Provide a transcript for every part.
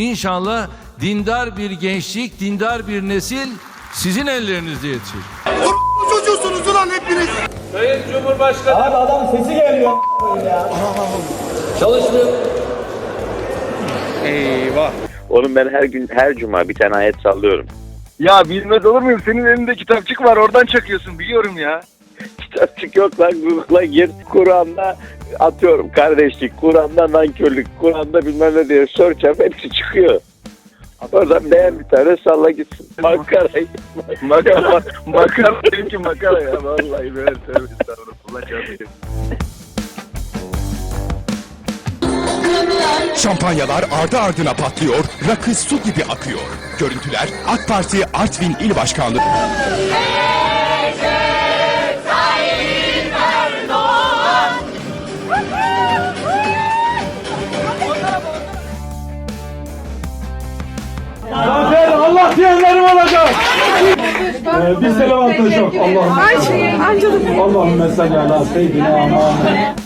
İnşallah dindar bir gençlik, dindar bir nesil sizin ellerinizde yetişir. çocuğusunuz ulan hepiniz. Sayın Cumhurbaşkanı Abi adam sesi geliyor. çalıştı. Oğlum ben her gün her cuma bir tane ayet sallıyorum. Ya bilmez olur muyum? Senin elinde kitapçık var oradan çakıyorsun biliyorum ya. Kitapçık yok lan Google'a gir. Kur'an'da atıyorum kardeşlik, Kur'an'da nankörlük, Kur'an'da bilmem ne diye search yap hepsi çıkıyor. Oradan beğen bir tane salla gitsin. Makara. Makara, makara benimki makara ya vallahi böyle tövbe estağfurullah. Şampanyalar ardı ardına patlıyor, rakı su gibi akıyor. Görüntüler AK Parti Artvin İl Başkanlığı. Ee, bir selam atacak. Allah'ım. Allah'ım mesela ala seyyidina Muhammed.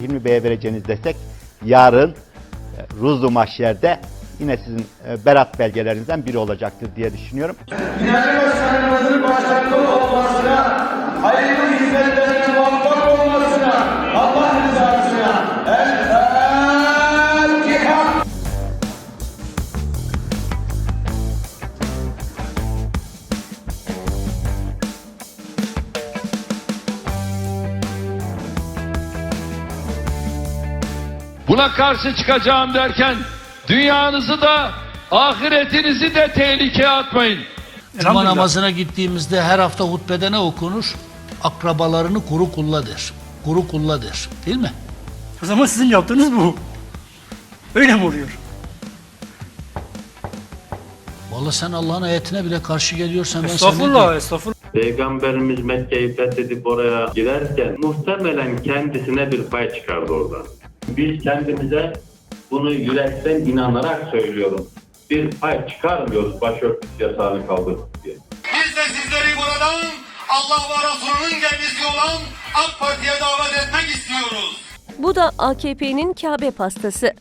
Hilmi Bey'e vereceğiniz destek yarın e, Ruzlu Mahşer'de yine sizin e, berat belgelerinizden biri olacaktır diye düşünüyorum. İnanç Başkanımızın başarılı Buna karşı çıkacağım derken dünyanızı da ahiretinizi de tehlikeye atmayın. Cuma namazına gittiğimizde her hafta hutbede ne okunur? Akrabalarını kuru kulla der. Kuru kulla der. Değil mi? O zaman sizin yaptığınız bu. Öyle mi oluyor? Vallahi sen Allah'ın ayetine bile karşı geliyorsan ben Estağfurullah, estağfurullah. Peygamberimiz Mekke'yi fethedip oraya girerken muhtemelen kendisine bir pay çıkardı oradan. Biz kendimize bunu yürekten inanarak söylüyorum. Bir pay çıkarmıyoruz başörtüsü yasağını kaldırdık diye. Biz de sizleri buradan Allah ve Resulünün gelmesi olan AK Parti'ye davet etmek istiyoruz. Bu da AKP'nin Kabe pastası.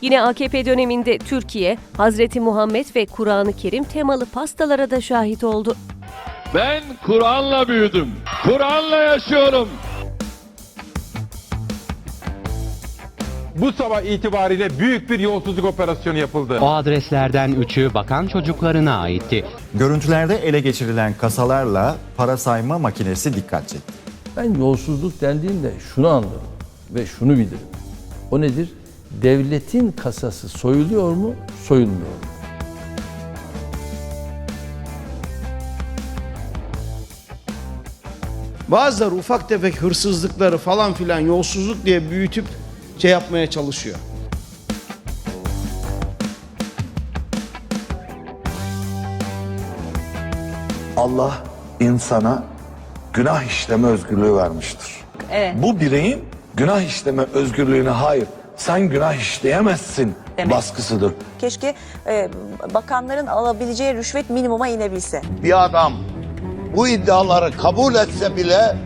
Yine AKP döneminde Türkiye, Hazreti Muhammed ve Kur'an-ı Kerim temalı pastalara da şahit oldu. Ben Kur'an'la büyüdüm. Kur'an'la yaşıyorum. Bu sabah itibariyle büyük bir yolsuzluk operasyonu yapıldı. O adreslerden üçü bakan çocuklarına aitti. Görüntülerde ele geçirilen kasalarla para sayma makinesi dikkat çekti. Ben yolsuzluk dendiğinde şunu anladım ve şunu bilirim. O nedir? Devletin kasası soyuluyor mu, soyulmuyor mu? Bazıları ufak tefek hırsızlıkları falan filan yolsuzluk diye büyütüp şey yapmaya çalışıyor. Allah insana günah işleme özgürlüğü vermiştir. Bu bireyin günah işleme özgürlüğüne hayır sen günah işleyemezsin baskısıdır. Keşke bakanların alabileceği rüşvet minimuma inebilse. Bir adam bu iddiaları kabul etse bile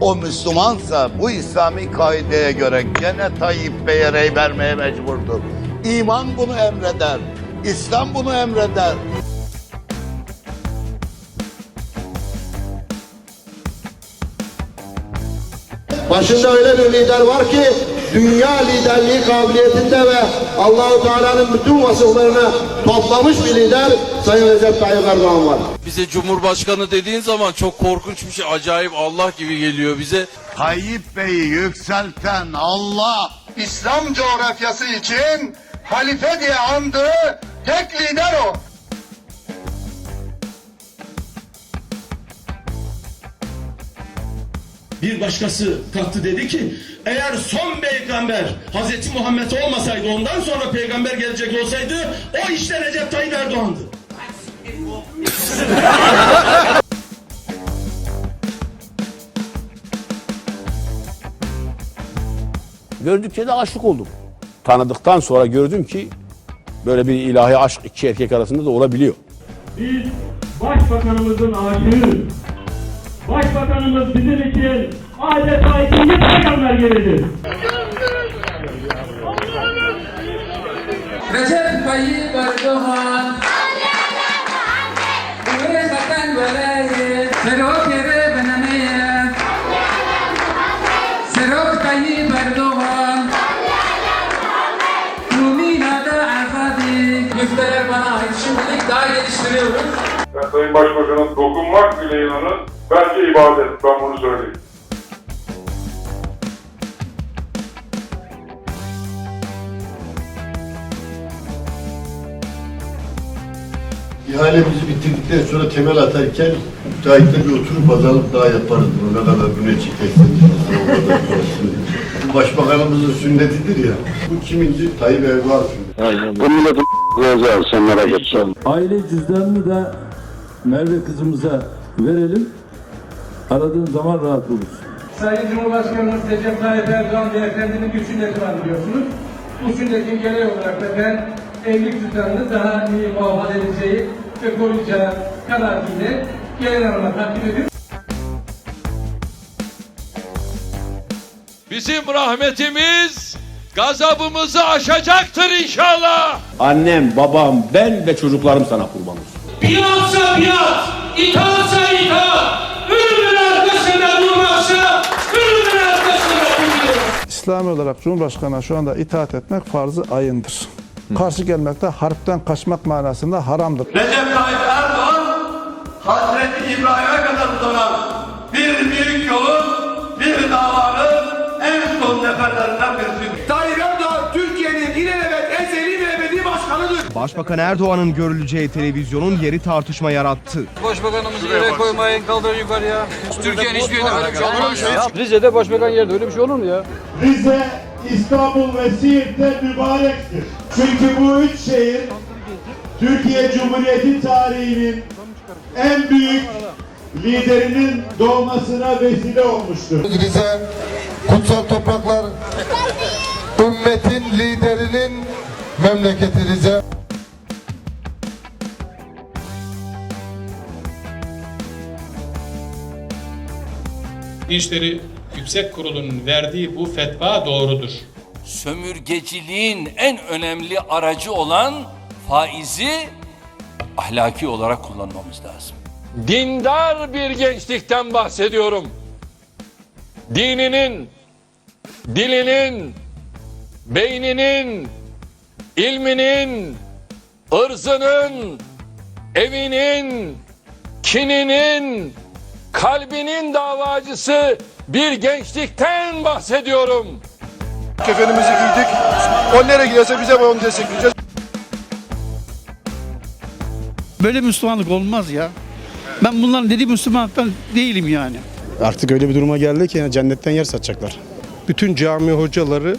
o Müslümansa bu İslami kaideye göre gene Tayyip Bey'e rey vermeye mecburdur. İman bunu emreder. İslam bunu emreder. Başında öyle bir lider var ki dünya liderliği kabiliyetinde ve Allahu Teala'nın bütün vasıflarını toplamış bir lider Sayın Recep Tayyip Erdoğan var. Bize Cumhurbaşkanı dediğin zaman çok korkunç bir şey, acayip Allah gibi geliyor bize. Tayyip Bey'i yükselten Allah İslam coğrafyası için halife diye andığı tek lider o. Bir başkası kalktı dedi ki eğer son peygamber Hazreti Muhammed olmasaydı ondan sonra peygamber gelecek olsaydı o işte Recep Tayyip Erdoğan'dı. Gördükçe de aşık oldum. Tanıdıktan sonra gördüm ki böyle bir ilahi aşk iki erkek arasında da olabiliyor. Biz başbakanımızın aşığıyız. Başbakanımız bizim için adeta ikinci peygamber gibidir. Recep Tayyip Erdoğan Sayın Başbakan'ın dokunmak bile inanın bence ibadet. Ben bunu söyleyeyim. İhalemizi bitirdikten sonra temel atarken müteahhitle bir oturup pazarlık daha yaparız. O kadar parasını. Bu başbakanımızın sünnetidir ya. Bu kiminci? Tayyip Erdoğan sünneti. Aynen. Bu milletin gözü sen merak. Aile cüzdanını da Merve kızımıza verelim. Aradığın zaman rahat bulursun. Sayın Cumhurbaşkanımız Recep Tayyip Erdoğan Beyefendinin bir sünneti var biliyorsunuz. Bu sünnetin gereği olarak da ben evlilik cüzdanını daha iyi muhafaza edeceği ve koruyacağı kanaatiyle gelin hanıma takdim ediyorum. Bizim rahmetimiz gazabımızı aşacaktır inşallah. Annem, babam, ben ve çocuklarım sana kurban olsun. Biatsa biat, itaatsa itaat, ölümün arkasında durmaksa ölümün arkasında duruyor. İslami olarak Cumhurbaşkanı'na şu anda itaat etmek farzı ayındır. Karşı gelmek de harpten kaçmak manasında haramdır. Recep Tayyip Erdoğan, Hazreti İbrahim'e kadar uzanan bir büyük yolun, bir davanın en son neferlerinden Başbakan Erdoğan'ın görüleceği televizyonun yeri tartışma yarattı. Başbakanımızı yere koymayın, kaldırın yukarıya. Türkiye'nin hiçbir yerinde böyle bir şey olmamış. Rize'de başbakan yerde öyle bir şey olur mu ya? Rize, İstanbul ve Siirt'te mübarektir. Çünkü bu üç şehir Türkiye Cumhuriyeti tarihinin en büyük liderinin doğmasına vesile olmuştur. Rize, kutsal topraklar, ümmetin liderinin memleketi Rize. İşleri Yüksek Kurulu'nun verdiği bu fetva doğrudur. Sömürgeciliğin en önemli aracı olan faizi ahlaki olarak kullanmamız lazım. Dindar bir gençlikten bahsediyorum. Dininin, dilinin, beyninin, ilminin, ırzının, evinin, kininin, kalbinin davacısı bir gençlikten bahsediyorum. Kefenimizi giydik. O nereye giderse bize onu destekleyeceğiz. Böyle Müslümanlık olmaz ya. Ben bunların dediği Müslümanlıktan değilim yani. Artık öyle bir duruma geldi ki yani cennetten yer satacaklar. Bütün cami hocaları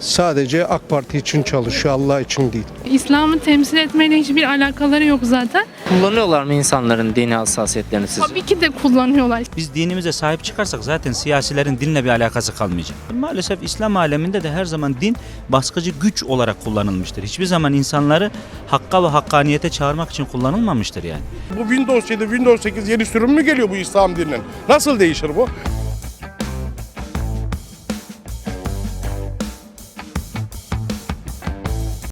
sadece AK Parti için çalışıyor, Allah için değil. İslam'ı temsil etmeyle hiçbir alakaları yok zaten. Kullanıyorlar mı insanların dini hassasiyetlerini sizce? Tabii ki de kullanıyorlar. Biz dinimize sahip çıkarsak zaten siyasilerin dinle bir alakası kalmayacak. Maalesef İslam aleminde de her zaman din baskıcı güç olarak kullanılmıştır. Hiçbir zaman insanları hakka ve hakkaniyete çağırmak için kullanılmamıştır yani. Bu Windows 7, Windows 8 yeni sürüm mü geliyor bu İslam dininin? Nasıl değişir bu?